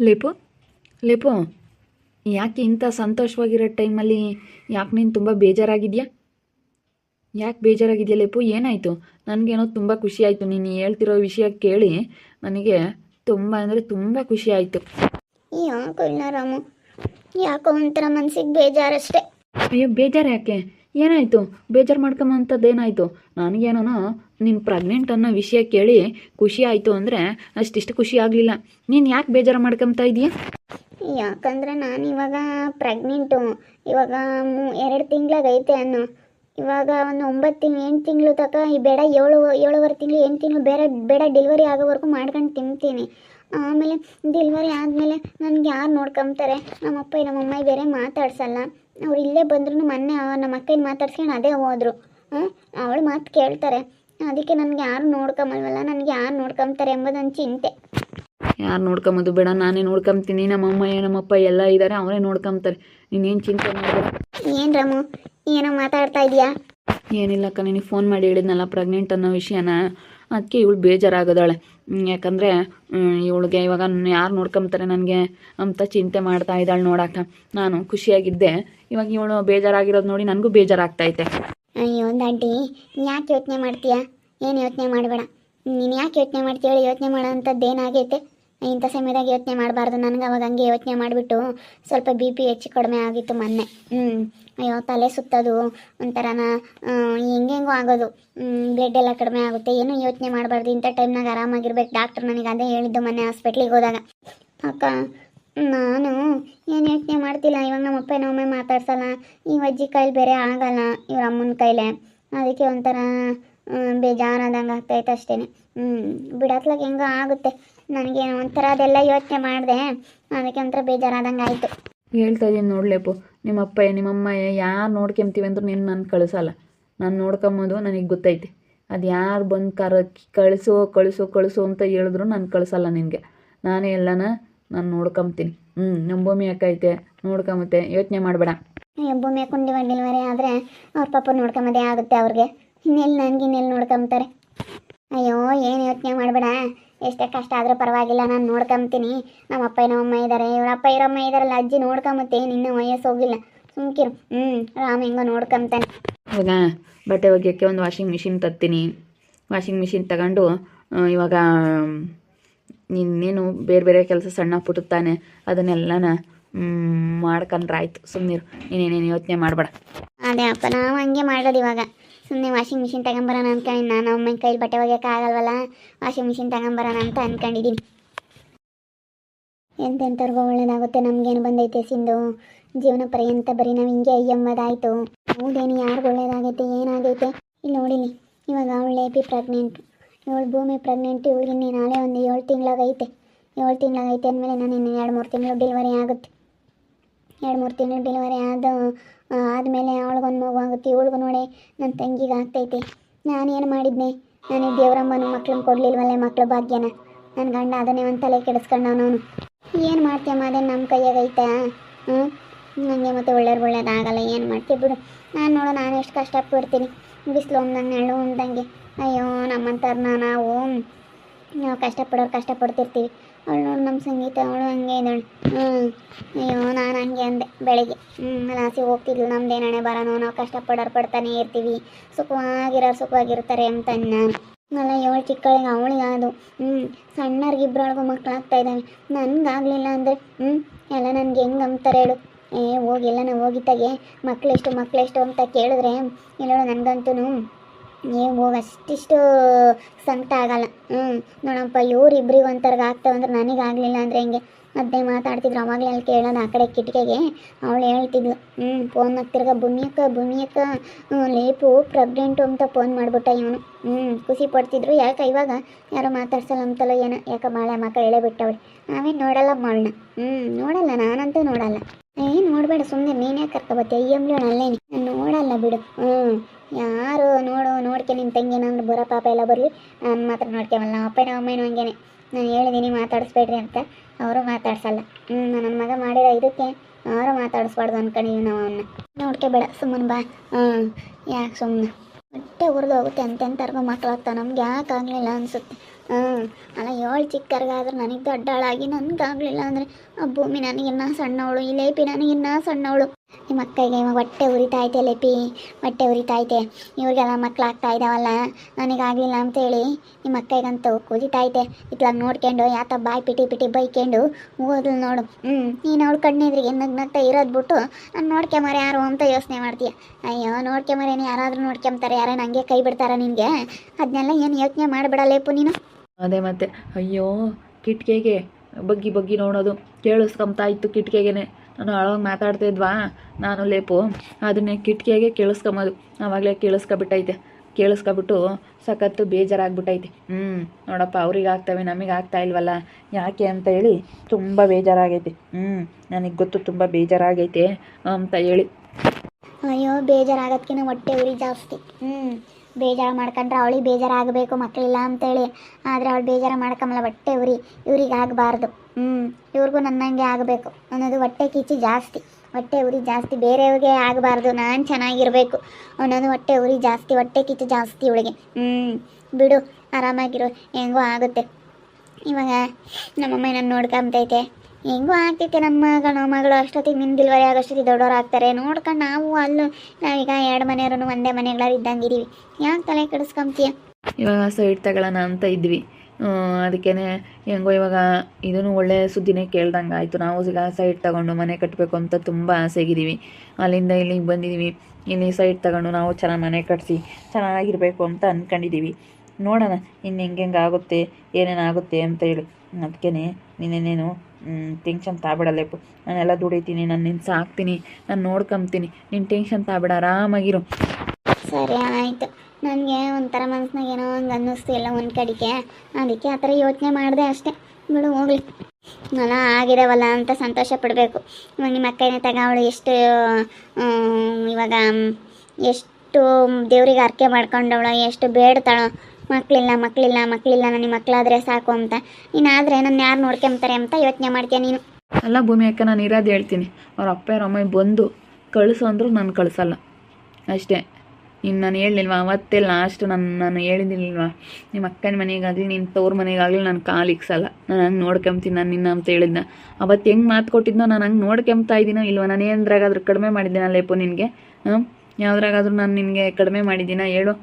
ಲೇಪು ಲೇಪು ಯಾಕೆ ಇಂಥ ಸಂತೋಷವಾಗಿರೋ ಟೈಮಲ್ಲಿ ಯಾಕೆ ನೀನು ತುಂಬ ಬೇಜಾರಾಗಿದೆಯಾ? ಯಾಕೆ ಬೇಜಾರಾಗಿದೆಯಾ ಲೇಪು? ಏನಾಯಿತು? ನನಗೇನೋ ತುಂಬ ಖುಷಿ ಆಯಿತು ನೀನು ಹೇಳ್ತಿರೋ ವಿಷಯ ಕೇಳಿ ನನಗೆ ತುಂಬ ಅಂದರೆ ತುಂಬ ಖುಷಿ ಆಯಿತು ಯಾಕೋ ಇಲ್ಲ ರಾಮು ಯಾಕೋ ಒಂಥರ ಮನ್ಸಿಗೆ ಬೇಜಾರಷ್ಟೇ. ಅಯ್ಯೋ ಬೇಜಾರು ಯಾಕೆ? ಏನಾಯಿತು? ಬೇಜಾರು ಮಾಡ್ಕೊಂಬಂಥದ್ದೇನಾಯಿತು ನನಗೇನೋ ನೀನು ಪ್ರೆಗ್ನೆಂಟ್ ಅನ್ನೋ ವಿಷಯ ಕೇಳಿ ಖುಷಿ ಆಯಿತು ಅಂದರೆ ಅಷ್ಟಿಷ್ಟು ಖುಷಿ ಆಗಲಿಲ್ಲ. ನೀನು ಯಾಕೆ ಬೇಜಾರು ಮಾಡ್ಕೊತಾ ಇದೀಯ? ಯಾಕಂದ್ರೆ ನಾನು ಇವಾಗ ಪ್ರೆಗ್ನೆಂಟು ಇವಾಗ ಎರಡು ತಿಂಗಳಾಗೈತೆ ಅನ್ನೋ. ಇವಾಗ ಒಂದು ಒಂಬತ್ತು ತಿಂಗಳು ಎಂಟು ತಿಂಗಳು ತನಕ ಈ ಬೇಡ, ಏಳು, ಏಳುವರೆ ತಿಂಗಳು, ಎಂಟು ತಿಂಗಳು ಬೇರೆ ಬೇಡ ಡೆಲಿವರಿ ಆಗೋವರೆಗೂ ಮಾಡ್ಕೊಂಡು ತಿಂತೀನಿ. ಆಮೇಲೆ ಡೆಲಿವರಿ ಆದಮೇಲೆ ನನಗೆ ಯಾರು ನೋಡ್ಕೊಂತಾರೆ? ನಮ್ಮಪ್ಪ, ನಮ್ಮಮ್ಮ ಬೇರೆ ಮಾತಾಡ್ಸಲ್ಲ. ಅವ್ರು ಇಲ್ಲೇ ಬಂದ್ರು ಮೊನ್ನೆ ನಮ್ಮ ಅಕ್ಕನ ಮಾತಾಡ್ಸ್ಕೊಂಡು ಅದೇ ಹೋದ್ರು. ಅವಳು ಮಾತು ಕೇಳ್ತಾರೆ. ಅದಕ್ಕೆ ನನಗೆ ಯಾರು ನೋಡ್ಕೊಂಬಲ್ವಲ್ಲ ನನಗೆ ಯಾರು ನೋಡ್ಕೊಂತಾರೆ ಎಂಬುದೊಂದು ಚಿಂತೆ. ಯಾರು ನೋಡ್ಕೊಂಬೋದು ಬೇಡ ನಾನೇ ನೋಡ್ಕೊಂತೀನಿ ನಮ್ಮಮ್ಮ ನಮ್ಮಪ್ಪ ಎಲ್ಲ ಇದ್ದಾರೆ ಅವರೇ ನೋಡ್ಕೊಂತಾರೆ ನೀನೇನು ಚಿಂತೆ ಮಾಡಬೇಡ. ಏನು ರಾಮು ಏನೋ ಮಾತಾಡ್ತಾ ಇದೀಯಾ? ಏನಿಲ್ಲಕ್ಕ ನಿನಗೆ ಫೋನ್ ಮಾಡಿ ಹೇಳಿದ್ನಲ್ಲ ಪ್ರೆಗ್ನೆಂಟ್ ಅನ್ನೋ ವಿಷಯನ? ಅದಕ್ಕೆ ಇವಳು ಬೇಜಾರಾಗದಾಳೆ. ಯಾಕಂದರೆ ಇವಳಿಗೆ ಇವಾಗ ಯಾರು ನೋಡ್ಕೊಂತಾರೆ ನನಗೆ ಅಂತ ಚಿಂತೆ ಮಾಡ್ತಾ ಇದ್ದಾಳೆ ನೋಡಕ್ಕ. ನಾನು ಖುಷಿಯಾಗಿದ್ದೆ. ಇವಾಗ ಇವಳು ಬೇಜಾರಾಗಿರೋದು ನೋಡಿ ನನಗೂ ಬೇಜಾರಾಗ್ತೈತೆ. ಅಯ್ಯೋ ಆಂಟಿ ಯಾಕೆ ಯೋಚನೆ ಮಾಡ್ತೀಯಾ? ಏನು ಯೋಚನೆ ಮಾಡಬೇಡ. ನೀನು ಯಾಕೆ ಯೋಚನೆ ಮಾಡ್ತೀಯ ಯೋಚನೆ ಮಾಡೋ ಅಂಥದ್ದು ಏನಾಗೈತೆ? ಇಂಥ ಸಮಯದಾಗ ಯೋಚನೆ ಮಾಡಬಾರ್ದು. ನನಗೆ ಅವಾಗ ಹಂಗೆ ಯೋಚನೆ ಮಾಡಿಬಿಟ್ಟು ಸ್ವಲ್ಪ ಬಿ ಪಿ ಹೆಚ್ಚು ಕಡಿಮೆ ಆಗಿತ್ತು ಮೊನ್ನೆ. ಹ್ಞೂ ಅಯ್ಯೋ, ತಲೆ ಸುತ್ತೋದು ಒಂಥರನ ಹೆಂಗೆಂಗೋ ಆಗೋದು. ಬ್ಲಡ್ ಎಲ್ಲ ಕಡಿಮೆ ಆಗುತ್ತೆ. ಏನೂ ಯೋಚನೆ ಮಾಡಬಾರ್ದು. ಇಂಥ ಟೈಮ್ನಾಗ ಆರಾಮಾಗಿರ್ಬೇಕು. ಡಾಕ್ಟ್ರ್ ನನಗೆ ಅದೇ ಹೇಳಿದ್ದು ಮೊನ್ನೆ ಹಾಸ್ಪಿಟ್ಲಿಗೆ ಹೋದಾಗ. ಅಕ್ಕ, ನಾನು ಏನು ಯೋಚನೆ ಮಾಡ್ತಿಲ್ಲ. ಇವಾಗ ನಮ್ಮ ಅಪ್ಪ ನಮ್ಮೆ ಮಾತಾಡ್ಸಲ್ಲ. ಈ ಅಜ್ಜಿ ಕೈಲಿ ಬೇರೆ ಆಗಲ್ಲ ಇವ್ರ ಅಮ್ಮನ ಕೈಲೇ. ಅದಕ್ಕೆ ಒಂಥರ ಬೇಜಾರಾದಂಗೆ ಆಗ್ತೈತೆ ಅಷ್ಟೇ ಹ್ಞೂ ಬಿಡತ್ಲಾಗ ಹೆಂಗೋ ಆಗುತ್ತೆ. ನನಗೆ ಒಂಥರ ಅದೆಲ್ಲ ಯೋಚನೆ ಮಾಡಿದೆ. ಅದಕ್ಕೆ ಒಂಥರ ಬೇಜಾರಾದಂಗೆ ಆಯಿತು. ಹೇಳ್ತಾ ಇದೀನಿ ನೋಡ್ಲೇಪು ನಿಮ್ಮಪ್ಪ ನಿಮ್ಮಮ್ಮ ಯಾರು ನೋಡ್ಕೊಂತೀವಿ ಅಂದ್ರೆ ನಿನ್ನ ನಾನು ಕಳಿಸಲ್ಲ. ನಾನು ನೋಡ್ಕೊಂಬೋದು ನನಗೆ ಗೊತ್ತೈತೆ. ಅದು ಯಾರು ಬಂದು ಕರ ಕಳಿಸು ಕಳಿಸು ಕಳಿಸು ಅಂತ ಹೇಳಿದ್ರು ನಾನು ಕಳಿಸಲ್ಲ ನಿನಗೆ. ನಾನೇ ಎಲ್ಲನ ನಾನು ನೋಡ್ಕೊಂತೀನಿ ಹ್ಞೂ ನಮ್ಮ ಭೂಮಿ ಯಾಕೈತೆ ನೋಡ್ಕೊಂಬತ್ತೆ. ಯೋಚನೆ ಮಾಡಬೇಡ. ಭೂಮಿ ಕುಂಡಿ ಡೆಲಿವರಿ ಆದರೆ ಅವ್ರ ಪಾಪ ನೋಡ್ಕೊಂಬದೇ ಆಗುತ್ತೆ ಅವ್ರಿಗೆ. ಇನ್ನೆಲ್ಲಿ ನನಗೆ ಇನ್ನೆಲ್ಲಿ ನೋಡ್ಕೊಂತಾರೆ ಅಯ್ಯೋ ಏನು ಯೋಚನೆ ಮಾಡಬೇಡ. ಎಷ್ಟೇ ಕಷ್ಟ ಆದರೂ ಪರವಾಗಿಲ್ಲ ನಾನು ನೋಡ್ಕೊಂತೀನಿ ನಮ್ಮ ಅಪ್ಪ ನಮ್ಮಮ್ಮ ಇದ್ದಾರೆ ಇವ್ರ ಅಪ್ಪ ಇರಮ್ಮ ಇದ್ದಾರಲ್ಲ ಅಜ್ಜಿ ನೋಡ್ಕೊಂಬತ್ತೆ. ನಿನ್ನ ವಯಸ್ಸು ಹೋಗಿಲ್ಲ ಸುಮ್ಕಿರು. ಹ್ಞೂ ರಾಮ ಹೆಂಗೋ ನೋಡ್ಕೊಂತಾನೆ ಇವಾಗ ಬಟ್ಟೆ ಒಗೆಯೋಕ್ಕೆ ಒಂದು ವಾಷಿಂಗ್ ಮಿಷಿನ್ ತರ್ತೀನಿ. ವಾಷಿಂಗ್ ಮಿಷಿನ್ ತಗೊಂಡು ಇವಾಗ ಇನ್ನೇನು ಬೇರೆ ಬೇರೆ ಕೆಲಸ ಸಣ್ಣ ಪುಟ್ಟುತ್ತಾನೆ. ಅದನ್ನೆಲ್ಲನ ಮಾಡ್ಕೊಂಡ್ರೆ ಆಯ್ತು ಸುಮ್ಮನಿರು ನೀನೇನೇನು ಯೋಚನೆ ಮಾಡಬೇಡ. ಅದೇ ಅಪ್ಪ ನಾವು ಹಂಗೆ ಮಾಡೋದು ಇವಾಗ. ಸುಮ್ಮನೆ ವಾಷಿಂಗ್ ಮಿಷಿನ್ ತಗೊಂಬರೋಣ ಅನ್ಕೊಂಡಿನಿ. ನಾನು ಅಮ್ಮನ ಕೈಲಿ ಬಟ್ಟೆ ಆಗಲ್ವಲ್ಲ? ವಾಷಿಂಗ್ ಮಿಷಿನ್ ತಗೊಂಬರೋಣ ಅಂತ ಅನ್ಕೊಂಡಿದ್ದೀನಿ ಎಂತೆಂಥವ್ರಿಗೂ ಒಳ್ಳೇದಾಗುತ್ತೆ. ನಮಗೇನು ಬಂದೈತೆ ಸಿಂಧು? ಜೀವನ ಪರ್ಯಂತ ಬರೀ ನಾವು ಹಿಂಗೆ ಅಯ್ಯಮ್ಮದಾಯಿತು ಹೌದೇನು ಯಾರಿಗೂ ಒಳ್ಳೇದಾಗೈತೆ, ಏನಾಗೈತೆ? ಇಲ್ಲಿ ನೋಡಿಲಿ ಇವಾಗ ಅವಳೆ ಬಿ ಪ್ರೆಗ್ನೆಂಟ್ ಇವಳು ಭೂಮಿ ಪ್ರೆಗ್ನೆಂಟ್ ಇವಳಿಗೆ ನಾಳೆ ಒಂದು ಏಳು ತಿಂಗಳಾಗೈತೆ. ಏಳು ತಿಂಗಳಾಗೈತೆ ಅಂದಮೇಲೆ ನಾನು ಇನ್ನು ಎರಡು ಮೂರು ತಿಂಗಳು ಡೆಲಿವರಿ ಆಗುತ್ತೆ. ಎರಡು ಮೂರು ತಿಂಗಳು ಡೆಲಿವರಿ ಆದ ಆದಮೇಲೆ ಅವಳಿಗೊಂದು ಮಗು ಆಗುತ್ತೆ. ಇವಳಿಗೂ ನೋಡಿ ನನ್ನ ತಂಗಿಗೆ ಆಗ್ತೈತೆ. ನಾನೇನು ಮಾಡಿದ್ನೆ? ನಾನು ದೇವರಮ್ಮನ ಮಕ್ಳನ್ನ ಕೊಡಲಿಲ್ವಲ್ಲೇ ಮಕ್ಳ ಭಾಗ್ಯನ? ನನ್ನ ಗಂಡ ಅದನ್ನೇ ಒಂದು ತಲೆ ಕೆಡಿಸ್ಕೊಂಡವನು ಏನು ಮಾಡ್ತೀಯಮ್ಮ ಅದೇ ನಮ್ಮ ಕೈಯಾಗ ಐತಾ? ಹ್ಞೂ ನನಗೆ ಮತ್ತೆ ಒಳ್ಳೆಯವ್ರು ಒಳ್ಳೇದಾಗಲ್ಲ, ಏನು ಮಾಡ್ತೀವಿ ಬಿಡು. ನಾನು ನೋಡು, ನಾನು ಎಷ್ಟು ಕಷ್ಟಪಡ್ತೀನಿ. ಬಿಸಿಲು ಒಂದಂಗೆ ನೆರಳು ಒಂದಂಗೆ ಅಯ್ಯೋ ನಮ್ಮಂಥವ್ರನ್ನ ನಾವು ನಾವು ಕಷ್ಟಪಡೋರು ಕಷ್ಟಪಡ್ತಿರ್ತೀವಿ. ಅವಳು ನೋಡು ನಮ್ಮ ಸಂಗೀತ, ಅವಳು ಹಂಗೆ ಇದ್ದಾಳೆ. ಹ್ಞೂ ಅಯ್ಯೋ, ನಾನು ಹಂಗೆ ಅಂದೆ ಬೆಳಗ್ಗೆ. ಹ್ಞೂ ಲಾಸಿ ಹೋಗ್ತಿದ್ಲು. ನಮ್ದು ಏನಾಣೆ ಬರೋನು ನಾವು ಕಷ್ಟಪಡೋರು ಪಡ್ತಾನೆ ಇರ್ತೀವಿ. ಸುಖವಾಗಿರೋರು ಸುಖವಾಗಿರ್ತಾರೆ ಅಂತ ನಾನು. ಅಲ್ಲ ಏಳು ಚಿಕ್ಕಳಿಗೆ ಅವಳಿಗೆ ಅದು. ಹ್ಞೂ ಸಣ್ಣವ್ರಿಗಿಬ್ರೊಳಗೂ ಮಕ್ಕಳಾಗ್ತಾ ಇದ್ದಾವೆ. ನನಗಾಗಲಿಲ್ಲ ಅಂದರೆ ಹ್ಞೂ ಎಲ್ಲ ನನಗೆ ಹೆಂಗೆ ಅಂತಾರೆ ಹೇಳು. ಏ ಹೋಗಿಲ್ಲ ನಾವು ಹೋಗಿದ್ದಾಗೆ. ಮಕ್ಕಳೆಷ್ಟು ಮಕ್ಕಳೆಷ್ಟು ಅಂತ ಕೇಳಿದ್ರೆ ಇಲ್ಲೋಳು ನನಗಂತೂ ಹೋಗಿ ಅಷ್ಟಿಷ್ಟು ಸಂಕಟ ಆಗಲ್ಲ. ಹ್ಞೂ ನೋಡಪ್ಪ, ಇವ್ರಿಬ್ರಿಗೆ ಒಂಥರ್ಗೆ ಆಗ್ತಾವೆ ಅಂದ್ರೆ ನನಗಾಗಲಿಲ್ಲ ಅಂದರೆ ಹೆಂಗೆ? ಅದೇ ಮಾತಾಡ್ತಿದ್ರು, ಅವಾಗಲೇ ಅಲ್ಲಿ ಕೇಳೋದು ಆ ಕಡೆ ಕಿಟಕಿಗೆ. ಅವಳು ಹೇಳ್ತಿದ್ಲು ಹ್ಞೂ ಫೋನ್ ಹಾಕ್ತಿರ್ಗ, ಭೂಮಿಯಕ್ಕ ಭೂಮಿಯಕ್ಕ. ಲೇಪು ಪ್ರೆಗ್ನೆಂಟು ಅಂತ ಫೋನ್ ಮಾಡ್ಬಿಟ್ಟ ಇವನು. ಹ್ಞೂ ಖುಷಿ ಪಡ್ತಿದ್ರು. ಯಾಕೆ ಇವಾಗ ಯಾರು ಮಾತಾಡ್ಸಲ್ಲ ಅಂತಲ್ಲ ಏನೋ. ಯಾಕೆ ಮಾಳೆ ಮಕ್ಕ ಹೇಳೇ ಬಿಟ್ಟವಳು. ನಾವೇನು ನೋಡಲ್ಲ ಮಾಳನ್ನ ಹ್ಞೂ ನೋಡಲ್ಲ, ನಾನಂತೂ ನೋಡಲ್ಲ. ಏನು ನೋಡಬೇಡ ಸುಮ್ಮನೆ ನೀನೇ ಕರ್ಕೊಬತ್ತೆ? ಅಯ್ಯಂಬ್ಳು ಅಲ್ಲೇ ನಾನು ನೋಡಲ್ಲ ಬಿಡು. ಹ್ಞೂ ಯಾರು ನೋಡು, ನೋಡ್ಕೆ ನಿನ್ನ ತಂಗಿ ಏನಾದ್ರು ಬರೋ ಪಾಪ ಎಲ್ಲ ಬರಲಿ. ನಾನು ಮಾತ್ರ ನೋಡ್ಕೊವಲ್ಲ ನಮ್ಮ ಅಪ್ಪನ ಅಮ್ಮನೂ ಹಂಗೇನೆ. ನಾನು ಹೇಳಿದ್ದೀನಿ ಮಾತಾಡಿಸ್ಬೇಡ್ರಿ ಅಂತ. ಅವರು ಮಾತಾಡ್ಸಲ್ಲ. ಹ್ಞೂ ನನ್ನ ಮಗ ಮಾಡಿರೋ ಇದಕ್ಕೆ ಯಾರು ಮಾತಾಡಿಸ್ಬಾರ್ದು ಅಂದ್ಕೊಂಡಿದ್ದೀವಿ ನಾವು ಅವನ್ನ ನೋಡ್ಕೆಬೇಡ ಸುಮ್ಮನೆ ಬಾ. ಹ್ಞೂ ಯಾಕೆ ಸುಮ್ಮನೆ ಹೊಟ್ಟೆ ಉರಿದು ಹೋಗುತ್ತೆ. ಅಂತೆಂಥವ್ರಿಗೂ ಮಕ್ಕಳಾಗ್ತಾವೆ ನಮ್ಗೆ ಯಾಕೆ ಆಗಲಿಲ್ಲ ಅನಿಸುತ್ತೆ? ಅಲ್ಲ ಏಳು ಚಿಕ್ಕರ್ಗಾದ್ರೆ ನನಗೆ ದೊಡ್ಡಾಳಾಗಿ ನನಗಾಗಲಿಲ್ಲ ಅಂದರೆ ಆ ಭೂಮಿ ನನಗಿನ್ನ ಸಣ್ಣವಳು ಈ ಲೇಪಿ ನನಗಿನ್ನ ಸಣ್ಣವಳು ನಿಮ್ಮ ಮಕ್ಕಳಿಗೆ ಇವಾಗ ಹೊಟ್ಟೆ ಉರಿತಾಯ್ತೆ ಲೇಪಿ, ಹೊಟ್ಟೆ ಉರಿತೈತೆ ಇವ್ರಿಗೆಲ್ಲ ಮಕ್ಳು ಆಗ್ತಾ ಇದ್ದಾವಲ್ಲ ನನಗಾಗಲಿಲ್ಲ ಅಂತೇಳಿ ನಿಮ್ಮ ಅಕ್ಕಗಂತೂ ಕುದಿತಾಯ್ತೆ ಇತ್ಲಾಗ ನೋಡ್ಕೊಂಡು, ಯಾತ ಬಾಯಿ ಪಿಟಿ ಪಿಟಿ ಬೈಕೊಂಡು ಓದ್ಲು ನೋಡು. ಹ್ಞೂ ನೀನು ಅವಳು ಕಣ್ಣೆದ್ರಿಗೆ ನಗ್ ನಗ್ತಾ ಇರೋದು ಬಿಟ್ಟು ನಾನು ನೋಡ್ಕೊಂಬಾರ ಯಾರು ಅಂತ ಯೋಚನೆ ಮಾಡ್ತೀಯ. ಅಯ್ಯೋ, ನೋಡ್ಕೊಂಬರೇನು, ಯಾರಾದರೂ ನೋಡ್ಕೊಂಬ್ತಾರೆ ಯಾರೇ ನನಗೆ ಕೈ ಬಿಡ್ತಾರ ನಿನಗೆ? ಅದನ್ನೆಲ್ಲ ಏನು ಯೋಚನೆ ಮಾಡಿಬಿಡಲೇಪು ನೀನು. ಅದೇ ಮತ್ತೆ, ಅಯ್ಯೋ, ಕಿಟ್ಕೆಗೆ ಬಗ್ಗಿ ಬಗ್ಗಿ ನೋಡೋದು ಕೇಳಿಸ್ಕೊಂತಾ ಇತ್ತು ಕಿಟ್ಕಿಗೆನೆ. ನಾನು ಅಳೋಗಿ ಮಾತಾಡ್ತಿದ್ವಾ ನಾನು ಲೇಪು. ಅದನ್ನೇ ಕಿಟಕಿಯಾಗೆ ಕೇಳಿಸ್ಕೊಂಬೋದು. ಆವಾಗಲೇ ಕೇಳಿಸ್ಕೊಬಿಟ್ಟೈತೆ. ಕೇಳಿಸ್ಕೊಬಿಟ್ಟು ಸಖತ್ತು ಬೇಜಾರಾಗ್ಬಿಟ್ಟೈತೆ. ಹ್ಞೂ ನೋಡಪ್ಪ ಅವ್ರಿಗೆ ಆಗ್ತವೆ ನಮಗೆ ಆಗ್ತಾ ಇಲ್ವಲ್ಲ? ಯಾಕೆ ಅಂತ ಹೇಳಿ ತುಂಬ ಬೇಜಾರಾಗೈತೆ. ಹ್ಞೂ ನನಗೆ ಗೊತ್ತು ತುಂಬ ಬೇಜಾರಾಗೈತೆ ಅಂತ ಹೇಳಿ. ಅಯ್ಯೋ ಬೇಜಾರಾಗೋದ್ಕಿಂತ ಹೊಟ್ಟೆ ಉರಿ ಜಾಸ್ತಿ. ಹ್ಞೂ ಬೇಜಾರು ಮಾಡ್ಕೊಂಡ್ರೆ ಅವಳಿಗೆ ಬೇಜಾರಾಗಬೇಕು ಮಕ್ಕಳಿಲ್ಲ ಅಂತೇಳಿ. ಆದರೆ ಅವಳು ಬೇಜಾರು ಮಾಡ್ಕೊಂಬಲ್ಲ ಹೊಟ್ಟೆ ಉರಿ, ಇವ್ರಿಗೆ ಆಗಬಾರ್ದು. ಹ್ಞೂ ಇವ್ರಿಗೂ ನನ್ನಂಗೆ ಆಗಬೇಕು ಅನ್ನೋದು ಹೊಟ್ಟೆ ಕಿಚ್ಚು ಜಾಸ್ತಿ. ಹೊಟ್ಟೆ ಉರಿ ಜಾಸ್ತಿ, ಬೇರೆಯವ್ರಿಗೆ ಆಗಬಾರ್ದು, ನಾನು ಚೆನ್ನಾಗಿರಬೇಕು ಅನ್ನೋದು ಹೊಟ್ಟೆ ಉರಿ ಜಾಸ್ತಿ, ಹೊಟ್ಟೆ ಕಿಚ್ಚು ಜಾಸ್ತಿ ಇವಳಿಗೆ. ಹ್ಞೂ ಬಿಡು, ಆರಾಮಾಗಿರು, ಹೆಂಗೋ ಆಗುತ್ತೆ. ಇವಾಗ ನಮ್ಮಮ್ಮ ನಾನು ನೋಡ್ಕೊಂಬತೈತೆ ಹೆಂಗೋ ಆಗ್ತೈತೆ ನಮ್ಮ ಗಣ ಮಗಳು ಅಷ್ಟೊತ್ತಿಗೆ ನಿನ್ನ ಡಿಲ್ವರಿ ಆಗೋಷ್ಟೊತ್ತಿಗೆ ದೊಡ್ಡವ್ರು ಆಗ್ತಾರೆ ನೋಡ್ಕೊಂಡು ನಾವು ಅಲ್ಲೂ, ನಾವೀಗ ಎರಡು ಮನೆಯವ್ರೂ ಒಂದೇ ಮನೆಗಳಲ್ಲಿ ಇದ್ದಂಗೆ ಇದ್ದೀವಿ ಯಾಕೆ ತಲೆ ಕೆಡಿಸ್ಕೊಂತೀಯ? ಇವಾಗ ಸೈಡ್ ತಗೊಳ್ಳೋಣ ಅಂತ ಇದ್ವಿ. ಅದಕ್ಕೇ ಹೆಂಗೋ ಇವಾಗ ಇದೂ ಒಳ್ಳೆ ಸುದ್ದಿನೇ ಕೇಳ್ದಂಗೆ ಆಯಿತು. ನಾವು ಈಗ ಸೈಡ್ ತಗೊಂಡು ಮನೆ ಕಟ್ಟಬೇಕು ಅಂತ ತುಂಬ ಆಸೆಗಿದ್ದೀವಿ ಅಲ್ಲಿಂದ ಇಲ್ಲಿಗೆ ಬಂದಿದ್ದೀವಿ ಇಲ್ಲಿ ಸೈಡ್ ತಗೊಂಡು ನಾವು ಚೆನ್ನಾಗಿ ಮನೆ ಕಟ್ಟಿಸಿ ಚೆನ್ನಾಗಿರಬೇಕು ಅಂತ ಅಂದ್ಕೊಂಡಿದ್ದೀವಿ ನೋಡೋಣ, ಇನ್ನು ಹೆಂಗೆ ಆಗುತ್ತೆ ಏನೇನಾಗುತ್ತೆ ಅಂತ ಹೇಳಿ. ಅದಕ್ಕೇ ನೀನೇನೇನು ಟೆನ್ಷನ್ ತಾಬಿಡಲೇಪು ನಾನೆಲ್ಲ ದುಡಿತೀನಿ, ನಾನು ನಿನ್ನ ಸಾಕ್ತೀನಿ, ನಾನು ನೋಡ್ಕೊಂತೀನಿ ನೀನು ಟೆನ್ಷನ್ ತಾಬೇಡ ಆರಾಮಾಗಿರು. ಸರಿ, ಆಯಿತು. ನನಗೆ ಒಂಥರ ಮನಸ್ಸಿನಾಗ ಏನೋ ಹಂಗೆ ಅನ್ನಿಸ್ತು ಎಲ್ಲ ಒಂದು ಕಡೆಗೆ. ಅದಕ್ಕೆ ಆ ಥರ ಯೋಚನೆ ಮಾಡಿದೆ ಅಷ್ಟೇ. ಬಿಡು, ಹೋಗ್ಲಿ. ನಾನು ಆಗಿದಾವಲ್ಲ ಅಂತ ಸಂತೋಷ ಪಡಬೇಕು. ನಿಮ್ಮ ಅಕ್ಕನೇ ತಗ ಅವಳು ಎಷ್ಟು ಇವಾಗ ಎಷ್ಟು ದೇವ್ರಿಗೆ ಅರ್ಕೆ ಮಾಡ್ಕೊಂಡವಳು, ಎಷ್ಟು ಬೇಡ್ತಾಳೋ. ಮಕ್ಕಳಿಲ್ಲ ಮಕ್ಕಳಿಲ್ಲ ಮಕ್ಕಳಿಲ್ಲ ನನಗೆ ಮಕ್ಕಳಾದರೆ ಸಾಕು ಅಂತ. ನೀನಾದರೆ ನನ್ನ ಯಾರು ನೋಡ್ಕೊಂತಾರೆ ಅಂತ ಯೋಚನೆ ಮಾಡ್ತೀಯ ನೀನು? ಅಲ್ಲ ಭೂಮಿ ಅಕ್ಕ, ನಾನು ಇರೋದು ಹೇಳ್ತೀನಿ. ಅವ್ರ ಅಪ್ಪ ಅಮ್ಮ ಬಂದು ಕಳಿಸು ಅಂದರೂ ನಾನು ಕಳಿಸಲ್ಲ. ಅಷ್ಟೇ. ಇನ್ನು ನಾನು ಹೇಳಿಲ್ವಾ? ಅವತ್ತೇ ಲಾಸ್ಟ್ ನಾನು ನಾನು ಹೇಳಿದ್ದಿಲ್ವಾ ನಿಮ್ಮ ಅಕ್ಕನ ಮನೆಗಾಗಲಿ ನಿನ್ನ ತವ್ರ ಮನೆಗಾಗಲಿ ನಾನು ಕಾಲು ಇಕ್ಸಲ್ಲ ನಾನು ಹಂಗೆ ನೋಡ್ಕೊಂತೀನಿ ನಾನು ನಿನ್ನ ಅಂತ ಹೇಳಿದ್ನ. ಅವತ್ತು ಹೆಂಗೆ ಮಾತು ಕೊಟ್ಟಿದ್ನೋ ನಾನು ಹಂಗೆ ನೋಡ್ಕೊಂಬ್ತಾ ಇದ್ದೀನೋ ಇಲ್ವಾ? ನಾನು ಏನದ್ರಾಗಾದ್ರೂ ಕಡಿಮೆ ಮಾಡಿದ್ದೀನ ನಿನಗೆ? ಹಾಂ ಯಾವುದ್ರಾಗಾದ್ರೂ ನಾನು ನಿನಗೆ ಕಡಿಮೆ ಮಾಡಿದ್ದೀನ ಹೇಳು.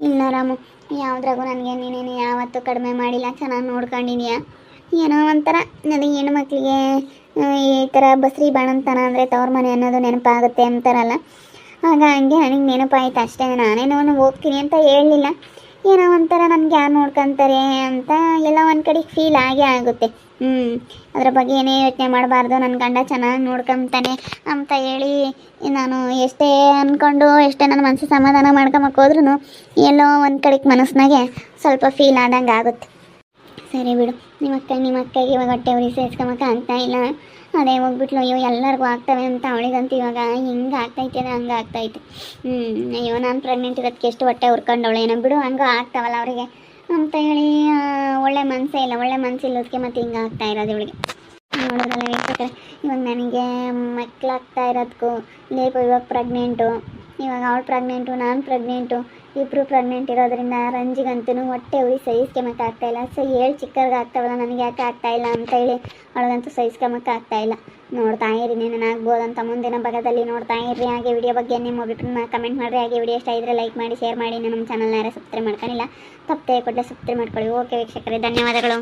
ಇಲ್ಲ ರಾಮು, ಯಾವುದ್ರಾಗೂ ನನಗೆ ನೀನೇನು ಯಾವತ್ತೂ ಕಡಿಮೆ ಮಾಡಿಲ್ಲ, ಚೆನ್ನಾಗಿ ನೋಡ್ಕೊಂಡಿದ್ಯಾ? ಏನೋ ಒಂಥರ, ನನಗೆ ಹೆಣ್ಮಕ್ಳಿಗೆ ಈ ಥರ ಬಸ್ರಿ ಬಾಣಂತನ ಅಂದರೆ ತವ್ರ ಮನೆ ಅನ್ನೋದು ನೆನಪಾಗುತ್ತೆ ಅಂತಾರಲ್ಲ? ಆಗ ಹಂಗೆ ನನಗೆ ನೆನಪಾಯ್ತು ಅಷ್ಟೇ, ನಾನೇನೋ ಹೋಗ್ತೀನಿ ಅಂತ ಹೇಳಲಿಲ್ಲ. ಏನೋ ಒಂಥರ ನನಗೆ ಯಾರು ನೋಡ್ಕೊಂತಾರೆ ಅಂತ ಎಲ್ಲ ಒಂದು ಕಡೆ ಫೀಲ್ ಆಗೇ ಆಗುತ್ತೆ. ಹ್ಞೂ ಅದ್ರ ಬಗ್ಗೆ ಏನೇ ಯೋಚನೆ ಮಾಡಬಾರ್ದು. ನನ್ನ ಗಂಡ ಚೆನ್ನಾಗಿ ನೋಡ್ಕೊಂತಾನೆ ಅಂತ ಹೇಳಿ ನಾನು ಎಷ್ಟೇ ಅಂದ್ಕೊಂಡು ಎಷ್ಟೇ ನನ್ನ ಮನಸ್ಸು ಸಮಾಧಾನ ಮಾಡ್ಕೊಂಬಕ್ಕೆ ಹೋದ್ರೂ ಎಲ್ಲೋ ಒಂದು ಕಡೆಗೆ ಮನಸ್ಸಿನಾಗೆ ಸ್ವಲ್ಪ ಫೀಲ್ ಆದಂಗೆ ಆಗುತ್ತೆ. ಸರಿ ಬಿಡು ನಿಮ್ಮ ಅಕ್ಕ ನಿಮ್ಮ ಅಕ್ಕಗೆ ಇವಾಗ ಹೊಟ್ಟೆ ಉರಿ ಸೇರಿಸ್ಕೊಂಬಕ್ಕ ಅಂತ ಇಲ್ಲ. ಅದೇ ಹೋಗ್ಬಿಟ್ಲು, ಅಯ್ಯೋ, ಎಲ್ಲರಿಗೂ ಆಗ್ತವೆ ಅಂತ ಅವಳಿಗಂತೂ ಇವಾಗ ಹಿಂಗೆ ಆಗ್ತೈತೆ, ಅದು ಹಂಗೆ ಆಗ್ತೈತೆ. ಹ್ಞೂ ಅಯ್ಯೋ, ನಾನು ಪ್ರೆಗ್ನೆಂಟ್ ಇರೋದಕ್ಕೆ ಎಷ್ಟು ಹೊಟ್ಟೆ ಹುರ್ಕೊಂಡವಳೆ ಏನೋ ಬಿಡು, ಹಂಗೂ ಆಗ್ತಾವಲ್ಲ ಅವರಿಗೆ ಅಂತ ಹೇಳಿ ಒಳ್ಳೆ ಮನಸ್ಸೇ ಇಲ್ಲ, ಒಳ್ಳೆ ಮನಸ್ಸಿಲ್ಲದಕ್ಕೆ ಮತ್ತೆ ಹಿಂಗೆ ಆಗ್ತಾ ಇರೋದು ಇವಳಿಗೆ. ನೋಡೋದಲ್ಲ ವೀಕ್ಷಕರೇ, ಇವಾಗ ನನಗೆ ಮಕ್ಕಳಾಗ್ತಾ ಇರೋದಕ್ಕೂ ಲೇಪು ಇವಾಗ ಪ್ರೆಗ್ನೆಂಟು ಇವಾಗ ಅವಳು ಪ್ರೆಗ್ನೆಂಟು ನಾನು ಪ್ರೆಗ್ನೆಂಟು ಇಬ್ಬರು ಪ್ರೆಗ್ನೆಂಟ್ ಇರೋದ್ರಿಂದ ರಂಜಿಗಂತೂ ಹೊಟ್ಟೆ ಉರಿ ಸಹಿಸ್ಕೊಂಬಕ್ಕೆ ಆಗ್ತಾ ಇಲ್ಲ. ಸೊ ಹೇಳಿ ಚಿಕ್ಕವ್ರಿಗೆ ಆಗ್ತಾವಲ್ಲ, ನನಗೆ ಯಾಕೆ ಆಗ್ತಾ ಇಲ್ಲ ಅಂತ ಹೇಳಿ ಅವಳಗಂತೂ ಸಹಿಸ್ಕೊಂಬಕ್ಕೆ ಆಗ್ತಾ ಇಲ್ಲ. ನೋಡ್ತಾ ಇರಿ, ನೀನು ಆಗ್ಬೋದಂತ ಮುಂದಿನ ಭಾಗದಲ್ಲಿ ನೋಡ್ತಾ ಇರ್ರಿ. ಹಾಗೆ ವಿಡಿಯೋ ಬಗ್ಗೆ ನಿಮ್ಮ ಅಭಿಪ್ರಾಯನ ಕಮೆಂಟ್ ಮಾಡಿರಿ. ಹಾಗೆ ವಿಡಿಯೋ ಇಷ್ಟ ಇದ್ದರೆ ಲೈಕ್ ಮಾಡಿ ಶೇರ್ ಮಾಡಿ. ನಮ್ಮ ಚಾನಲ್ನ ಯಾರು ಸಬ್ಸ್ಕ್ರೈಬ್ ಮಾಡ್ಕೊಂಡಿಲ್ಲ, ತಪ್ಪದೆ ಕೊಟ್ಟರೆ ಸಬ್ಸ್ಕ್ರೈಬ್ ಮಾಡ್ಕೊಳ್ಳಿ. ಓಕೆ ವೀಕ್ಷಕರೇ, ಧನ್ಯವಾದಗಳು.